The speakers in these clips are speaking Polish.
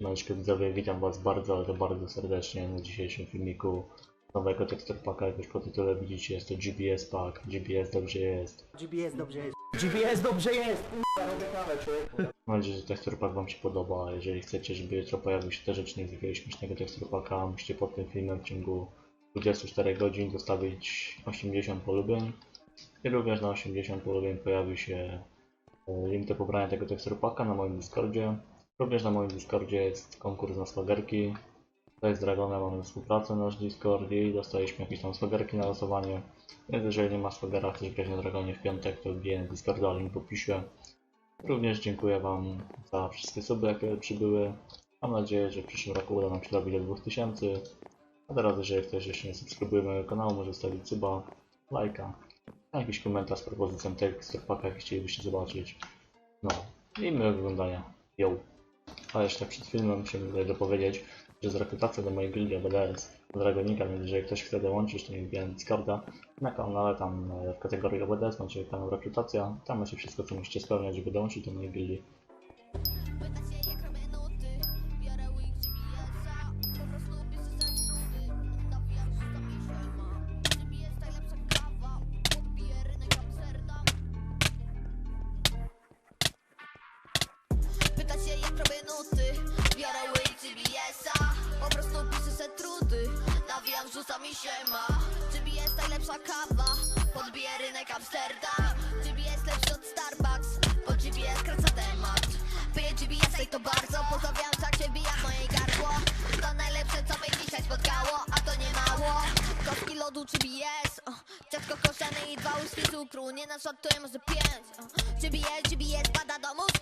Mężczyzn widzowie, witam was bardzo, ale to bardzo serdecznie na dzisiejszym filmiku nowego texture packa, jak już po tytule widzicie, jest to GBS pack, GBS dobrze jest. GBS dobrze jest. GBS dobrze jest! Mam nadzieję, że tekstur pack wam się podoba, a jeżeli chcecie, żeby jutro pojawił się też rzecznik z jakiegoś śmiesznego tekstur packa, musicie pod tym filmem w ciągu 24 godzin zostawić 80 polubień i również na 80 polubień pojawił się e, link do pobrania tego tekstur packa na moim Discordzie. Również na moim Discordzie jest konkurs na swagerki. Tutaj z Dragonem mamy współpracę na nasz Discord i dostaliśmy jakieś tam swagerki na losowanie. Więc jeżeli nie ma swagera, chcesz grać na Dragonie w piątek, to wbiję Discorda, link w opisie. Również dziękuję Wam za wszystkie suby, jakie przybyły. Mam nadzieję, że w przyszłym roku uda nam się dobić do 2000. A teraz, jeżeli ktoś jeszcze nie subskrybuje mojego kanału, może zostawić suba, lajka, jakiś komentarz z propozycją tekstur paka, jaki chcielibyście zobaczyć. No i miłego oglądania. Yo. A jeszcze przed filmem chciałbym tutaj dopowiedzieć, że z rekrutacją do mojej gildii BDS Dragonika, więc jeżeli ktoś chce dołączyć, to nie wbijam Discorda. Na kanale tam e, w kategorii OBDS macie kanał rekrutacja, tam macie wszystko co musicie spełniać, żeby dołączyć do mojej gildii. Się jak robię nuty. Biorę wig GPS-a Po prostu piszę se trudy. Nawijam rzucam i siema GPS najlepsza kawa? Podbiję rynek Amsterdam. GPS lepszy od Starbucks? Bo GPS kraca temat. Piję GPS i to bardzo. Pozdrawiam tak się bija moje gardło. To najlepsze co mnie dzisiaj spotkało A to nie mało. Kostki lodu GPS o, Ciastko koszene i dwa łyżki cukru. Nie naszartuję może pięć. O. GPS, GPS pada do mózgu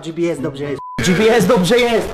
GBS dobrze jest. GBS dobrze jest!